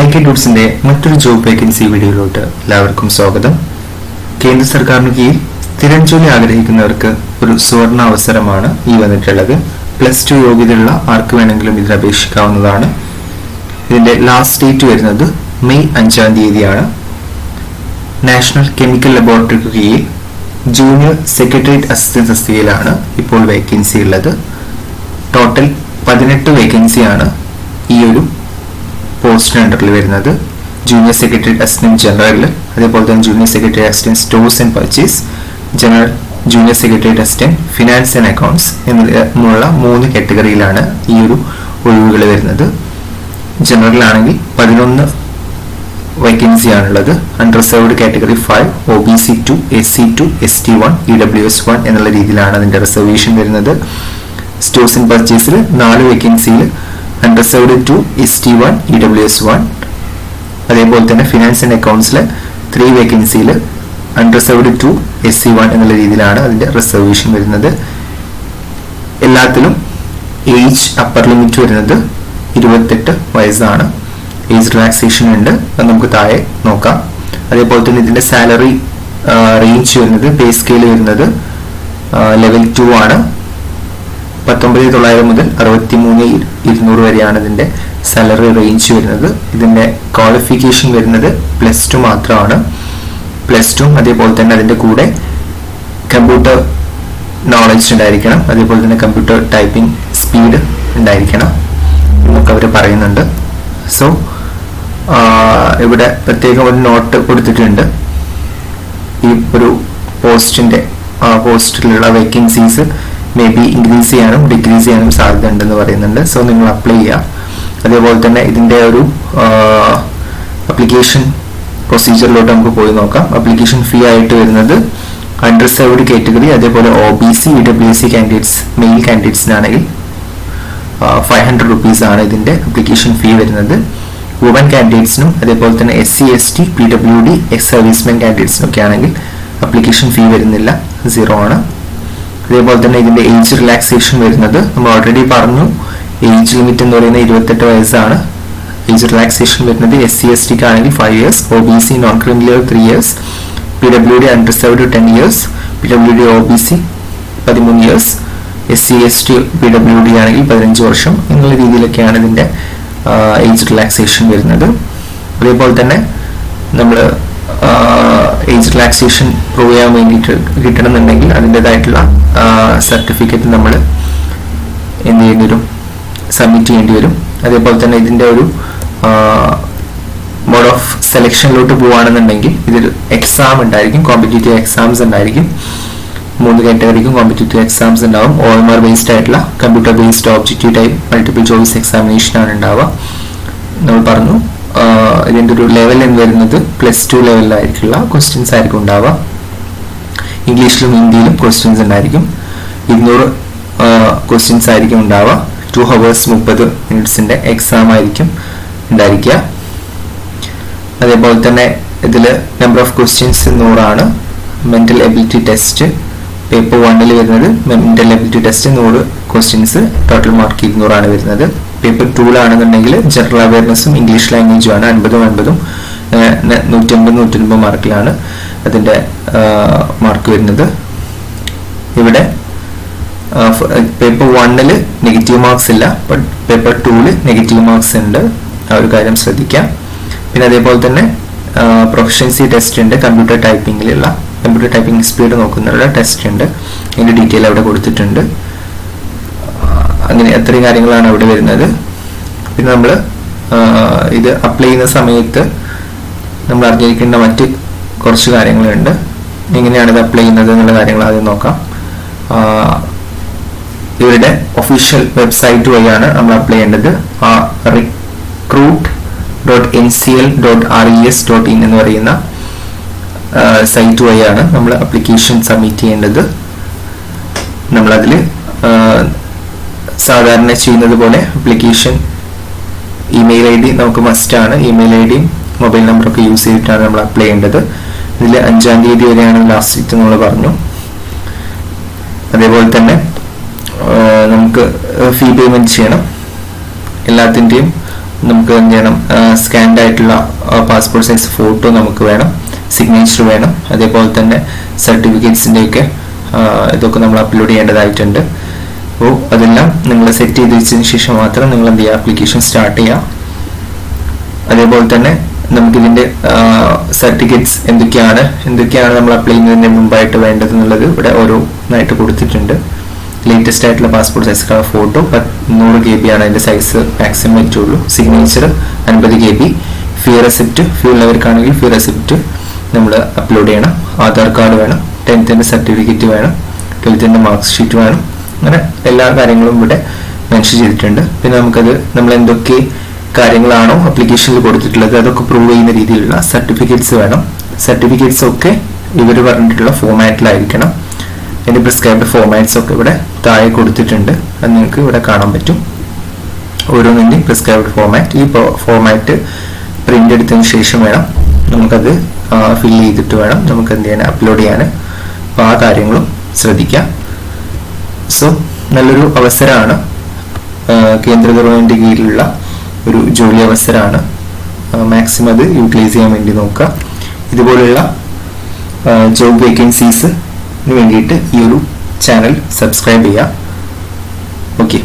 ഐക്യ ഡൂട്ട്സിന്റെ മറ്റൊരു job vacancy വീഡിയോയിലോട്ട് എല്ലാവർക്കും സ്വാഗതം. കേന്ദ്ര സർക്കാരിന് കീഴിൽ സ്ഥിരം ജോലി ആഗ്രഹിക്കുന്നവർക്ക് ഒരു സുവർണ അവസരമാണ് ഈ വന്നിട്ടുള്ളത്. പ്ലസ് ടു യോഗ്യതയുള്ള ആർക്ക് വേണമെങ്കിലും ഇതിൽ അപേക്ഷിക്കാവുന്നതാണ്. ഇതിന്റെ ലാസ്റ്റ് ഡേറ്റ് വരുന്നത് മെയ് അഞ്ചാം തീയതിയാണ്. നാഷണൽ കെമിക്കൽ ലബോറട്ടറിക്ക് കീഴിൽ ജൂനിയർ സെക്രട്ടേറിയറ്റ് അസിസ്റ്റന്റ് തസ്തികയിലാണ് ഇപ്പോൾ വേക്കൻസി ഉള്ളത്. ടോട്ടൽ പതിനെട്ട് വേക്കൻസിയാണ് ഈ ഒരു പോസ്റ്റിന് അണ്ടറിൽ വരുന്നത്. ജൂനിയർ സെക്രട്ടറി അസിസ്റ്റന്റ് ജനറൽ അതേപോലെ തന്നെ junior secretary assistant stores and purchase general junior secretary assistant finance and accounts എന്നുള്ള മൂന്ന് കാറ്റഗറിയിലാണ് ഈ ഒരു ഒഴിവുകൾ വരുന്നത്. ജനറൽ ആണെങ്കിൽ പതിനൊന്ന് വേക്കൻസി ആണുള്ളത്. Unreserved category five O B C two S C two S T one E W S one എന്നുള്ള രീതിയിലാണ് അതിന്റെ റിസർവേഷൻ വരുന്നത്. സ്റ്റോഴ്സ് ആൻഡ് പർച്ചേസിൽ നാല് വേക്കൻസിയിൽ unreserved two S T one E W S one അതേപോലെ തന്നെ ഫിനാൻസ് ആൻഡ് അക്കൗണ്ട്സിൽ three വേക്കൻസിയിൽ unreserved two S C one എന്നുള്ള രീതിയിലാണ് അതിന്റെ റിസർവേഷൻ വരുന്നത്. എല്ലാത്തിലും ഏജ് അപ്പർ ലിമിറ്റ് വരുന്നത് ഇരുപത്തെട്ട് വയസ്സാണ്. ഏജ് റിലാക്സേഷൻ ഉണ്ട്. അത് നമുക്ക് താഴെ നോക്കാം. അതേപോലെ തന്നെ ഇതിന്റെ സാലറി റേഞ്ച് വരുന്നത് പേ സ്കെയിൽ വരുന്നത് ലെവൽ ടു ആണ്. പത്തൊമ്പത് തൊള്ളായിരം മുതൽ അറുപത്തി മൂന്ന് ഇരുന്നൂറ് വരെയാണ് ഇതിന്റെ സാലറി റേഞ്ച് വരുന്നത്. ഇതിന്റെ ക്വാളിഫിക്കേഷൻ വരുന്നത് പ്ലസ് ടു മാത്രമാണ്. പ്ലസ് ടു അതേപോലെ തന്നെ അതിന്റെ കൂടെ കമ്പ്യൂട്ടർ നോളജ് ഉണ്ടായിരിക്കണം. അതേപോലെ തന്നെ കമ്പ്യൂട്ടർ ടൈപ്പിംഗ് സ്പീഡ് ഉണ്ടായിരിക്കണം എന്നൊക്കെ അവർ പറയുന്നുണ്ട്. സോ ഇവിടെ പ്രത്യേകം ഒരു നോട്ട് കൊടുത്തിട്ടുണ്ട്. ഈ ഒരു പോസ്റ്റിന്റെ പോസ്റ്റിലുള്ള വേക്കൻസീസ് മേ ബി ഇൻക്രീസ് ചെയ്യാനും ഡിക്രീസ് ചെയ്യാനും സാധ്യത ഉണ്ടെന്ന് പറയുന്നുണ്ട്. സോ നിങ്ങൾ അപ്ലൈ ചെയ്യുക. അതേപോലെ തന്നെ ഇതിന്റെ ഒരു അപ്ലിക്കേഷൻ പ്രൊസീജിയറിലോട്ട് നമുക്ക് പോയി നോക്കാം. അപ്ലിക്കേഷൻ ഫീ ആയിട്ട് വരുന്നത് അൺറിസർവ്ഡ് കാറ്റഗറി അതേപോലെ O B C E W C candidates male കാൻഡിഡേറ്റ്സിനാണെങ്കിൽ five hundred rupees ആണ് ഇതിന്റെ അപ്ലിക്കേഷൻ ഫീ വരുന്നത്. വുമൻ കാൻഡിഡേറ്റ്സിനും അതേപോലെ തന്നെ S C S T P W D ex servicemen കാൻഡിഡേറ്റ്സിനും ഒക്കെ ആണെങ്കിൽ അപ്ലിക്കേഷൻ ഫീ വരുന്നില്ല. സീറോ ആണ്. അതേപോലെ തന്നെ ഇതിന്റെ ഏജ് റിലാക്സേഷൻ വരുന്നത്. നമ്മൾ ഓൾറെഡി പറഞ്ഞു ഏജ് ലിമിറ്റ് എന്ന് പറയുന്നത് ഇരുപത്തെട്ട് വയസ്സാണ്. ഏജ് റിലാക്സേഷൻ വരുന്നത് എസ് സി എസ് ടിക്ക് ആണെങ്കിൽ five years O B C non criminal three years P W D unreserved ten years P W D O B C പതിമൂന്ന് years S C S T P W D ആണെങ്കിൽ പതിനഞ്ച് വർഷം എന്നുള്ള രീതിയിലൊക്കെയാണ് ഇതിന്റെ age relaxation വരുന്നത്. അതേപോലെ തന്നെ നമ്മൾ ഏജ് റിലാക്സേഷൻ പ്രൂവ് ചെയ്യാൻ വേണ്ടിയിട്ട് കിട്ടണമെന്നുണ്ടെങ്കിൽ അതിന്റെതായിട്ടുള്ള സർട്ടിഫിക്കറ്റ് നമ്മൾ എന്ത് ചെയ്യേണ്ടി വരും? സബ്മിറ്റ് ചെയ്യേണ്ടി വരും. അതേപോലെ തന്നെ ഇതിന്റെ ഒരു മോഡ് ഓഫ് സെലക്ഷനിലോട്ട് പോവുകയാണെന്നുണ്ടെങ്കിൽ ഇതൊരു എക്സാം ഉണ്ടായിരിക്കും. കോമ്പറ്റേറ്റീവ് എക്സാംസ് ഉണ്ടായിരിക്കും. മൂന്ന് കാറ്റഗറിക്കും കോമ്പറ്റേറ്റീവ് എക്സാംസ് ഉണ്ടാവും. ഒ എം ആർ ബേസ്ഡ് ആയിട്ടുള്ള computer based objective type multiple choice examination ആണ് ഉണ്ടാവുക. നമ്മൾ പറഞ്ഞു ഇതിന്റെ ഒരു ലെവൽ എന്ന് വരുന്നത് പ്ലസ് ടു ലെവലിലായിരിക്കുള്ള ക്വസ്റ്റ്യൻസ് ആയിരിക്കും ഉണ്ടാവുക. ഇംഗ്ലീഷിലും ഹിന്ദിയിലും ക്വസ്റ്റ്യൻസ് ഉണ്ടായിരിക്കും. ഇരുന്നൂറ് ക്വസ്റ്റ്യൻസ് ആയിരിക്കും ഉണ്ടാവുക. ടു ഹവേഴ്സ് മുപ്പത് മിനിറ്റ്സിന്റെ എക്സാം ആയിരിക്കും ഉണ്ടായിരിക്കുക. അതേപോലെ തന്നെ ഇതിൽ നമ്പർ ഓഫ് ക്വസ്റ്റ്യൻസ് നൂറാണ്. മെന്റൽ എബിലിറ്റി ടെസ്റ്റ് പേപ്പർ വണ്ണിൽ വരുന്നത് മെന്റൽ എബിലിറ്റി ടെസ്റ്റ് നൂറ് ക്വസ്റ്റ്യൻസ് ടോട്ടൽ മാർക്ക് ഇരുന്നൂറാണ് വരുന്നത്. പേപ്പർ ടൂലാണെന്നുണ്ടെങ്കിൽ ജനറൽ അവയർനെസ്സും ഇംഗ്ലീഷ് ലാംഗ്വേജും ആണ്. അൻപതും അൻപതും നൂറ്റമ്പത് നൂറ്റൻപത് മാർക്കിലാണ് അതിന്റെ മാർക്ക് വരുന്നത്. ഇവിടെ പേപ്പർ വണ്ണിൽ നെഗറ്റീവ് മാർക്സ് ഇല്ല ബട്ട് പേപ്പർ ടൂവിൽ നെഗറ്റീവ് മാർക്സ് ഉണ്ട്. ആ ഒരു കാര്യം ശ്രദ്ധിക്കാം. പിന്നെ അതേപോലെ തന്നെ പ്രൊഫഷൻസി ടെസ്റ്റ് ഉണ്ട്. കമ്പ്യൂട്ടർ ടൈപ്പിങ്ങിലുള്ള കമ്പ്യൂട്ടർ ടൈപ്പിംഗ് സ്പീഡ് നോക്കുന്നവരുടെ ടെസ്റ്റ് ഉണ്ട്. അതിന്റെ ഡീറ്റെയിൽ അവിടെ കൊടുത്തിട്ടുണ്ട്. അങ്ങനെ അത്രയും കാര്യങ്ങളാണ് അവിടെ വരുന്നത്. പിന്നെ നമ്മൾ ഇത് അപ്ലൈ ചെയ്യുന്ന സമയത്ത് നമ്മൾ അറിഞ്ഞിരിക്കേണ്ട മറ്റ് കുറച്ച് കാര്യങ്ങളുണ്ട്. എങ്ങനെയാണ് ഇത് അപ്ലൈ ചെയ്യുന്നത് എന്നുള്ള കാര്യങ്ങൾ ആദ്യം നോക്കാം. ഇവരുടെ ഒഫീഷ്യൽ വെബ്സൈറ്റ് വഴിയാണ് നമ്മൾ അപ്ലൈ ചെയ്യേണ്ടത്. Recruit dot N C L dot R E S dot in എന്ന് പറയുന്ന സൈറ്റ് വഴിയാണ് നമ്മൾ അപ്ലിക്കേഷൻ സബ്മിറ്റ് ചെയ്യേണ്ടത്. നമ്മളതിൽ സാധാരണ ചെയ്യുന്നത് പോലെ അപ്ലിക്കേഷൻ ഇമെയിൽ ഐ ഡി നമുക്ക് മസ്റ്റാണ് ഇമെയിൽ ഐ ഡിയും മൊബൈൽ നമ്പറൊക്കെ യൂസ് ചെയ്തിട്ടാണ് നമ്മൾ അപ്ലൈ ചെയ്യേണ്ടത്. ഇതിൽ അഞ്ചാം തീയതി വരെയാണ് ലാസ്റ്റ് ഡേറ്റ് നമ്മൾ പറഞ്ഞു. അതേപോലെ തന്നെ നമുക്ക് ഫീ പേയ്മെന്റ് ചെയ്യണം. എല്ലാത്തിന്റെയും നമുക്ക് എന്ത് ചെയ്യണം? സ്കാൻഡ് ആയിട്ടുള്ള പാസ്പോർട്ട് സൈസ് ഫോട്ടോ നമുക്ക് വേണം. സിഗ്നേച്ചർ വേണം. അതേപോലെ തന്നെ സർട്ടിഫിക്കറ്റ്സിന്റെയൊക്കെ ഇതൊക്കെ നമ്മൾ അപ്ലോഡ് ചെയ്യേണ്ടതായിട്ടുണ്ട്. അപ്പോൾ അതെല്ലാം നിങ്ങൾ സെറ്റ് ചെയ്ത് വെച്ചതിന് ശേഷം മാത്രം നിങ്ങൾ എന്ത് ചെയ്യുക? ആപ്ലിക്കേഷൻ സ്റ്റാർട്ട് ചെയ്യുക. അതേപോലെ തന്നെ നമുക്കിതിന്റെ സർട്ടിഫിക്കറ്റ്സ് എന്തൊക്കെയാണ് എന്തൊക്കെയാണ് നമ്മൾ അപ്ലൈ ചെയ്യുന്നതിന് മുമ്പായിട്ട് വേണ്ടത് എന്നുള്ളത് ഇവിടെ ഓരോന്നായിട്ട് കൊടുത്തിട്ടുണ്ട്. ലേറ്റസ്റ്റ് ആയിട്ടുള്ള പാസ്പോർട്ട് സൈസ് കളർ ഫോട്ടോ നൂറ് കെ ബി ആണ് അതിന്റെ സൈസ് മാക്സിമം പറ്റുള്ളൂ സിഗ്നേച്ചർ അൻപത് കെ ബി ഫീ റെസിപ്റ്റ് ഫ്യൂ ഉള്ളവർക്കാണെങ്കിൽ ഫീ റെസിപ്റ്റ് നമ്മൾ അപ്ലോഡ് ചെയ്യണം. ആധാർ കാർഡ് വേണം. ടെൻത്തിന്റെ സർട്ടിഫിക്കറ്റ് വേണം. ട്വൽത്തിന്റെ മാർക്ക് ഷീറ്റ് വേണം. അങ്ങനെ എല്ലാ കാര്യങ്ങളും ഇവിടെ മെൻഷൻ ചെയ്തിട്ടുണ്ട്. പിന്നെ നമുക്കത് നമ്മൾ എന്തൊക്കെ കാര്യങ്ങളാണോ അപ്ലിക്കേഷനിൽ കൊടുത്തിട്ടുള്ളത് അതൊക്കെ പ്രൂവ് ചെയ്യുന്ന രീതിയിലുള്ള സർട്ടിഫിക്കറ്റ്സ് വേണം. സർട്ടിഫിക്കറ്റ്സ് ഒക്കെ ഇവർ പറഞ്ഞിട്ടുള്ള ഫോമാറ്റിലായിരിക്കണം അതിന്റെ പ്രിസ്ക്രൈബ്ഡ് ഫോമാറ്റ്സ് ഒക്കെ ഇവിടെ താഴെ കൊടുത്തിട്ടുണ്ട്. അത് നിങ്ങൾക്ക് ഇവിടെ കാണാൻ പറ്റും. ഓരോന്നിന്റെയും പ്രിസ്ക്രൈബ്ഡ് ഫോമാറ്റ് ഈ ഫോമാറ്റ് പ്രിന്റ് എടുത്തതിന് ശേഷം വേണം നമുക്കത് ഫില്ല് ചെയ്തിട്ട് വേണം നമുക്ക് എന്ത് ചെയ്യാൻ അപ്ലോഡ് ചെയ്യാൻ. അപ്പോൾ ആ കാര്യങ്ങളും ശ്രദ്ധിക്കാം. സോ നല്ലൊരു അവസരമാണ്. കേന്ദ്ര ഗവൺമെന്റ് കീഴിലുള്ള ഒരു ജോലി അവസരമാണ്. മാക്സിമം അത് യൂട്ടിലൈസ് ചെയ്യാൻ വേണ്ടി നോക്കുക. ഇതുപോലുള്ള ജോബ് വേക്കൻസീസിന് വേണ്ടിയിട്ട് ഈ ഒരു ചാനൽ സബ്സ്ക്രൈബ് ചെയ്യുക. ഓക്കെ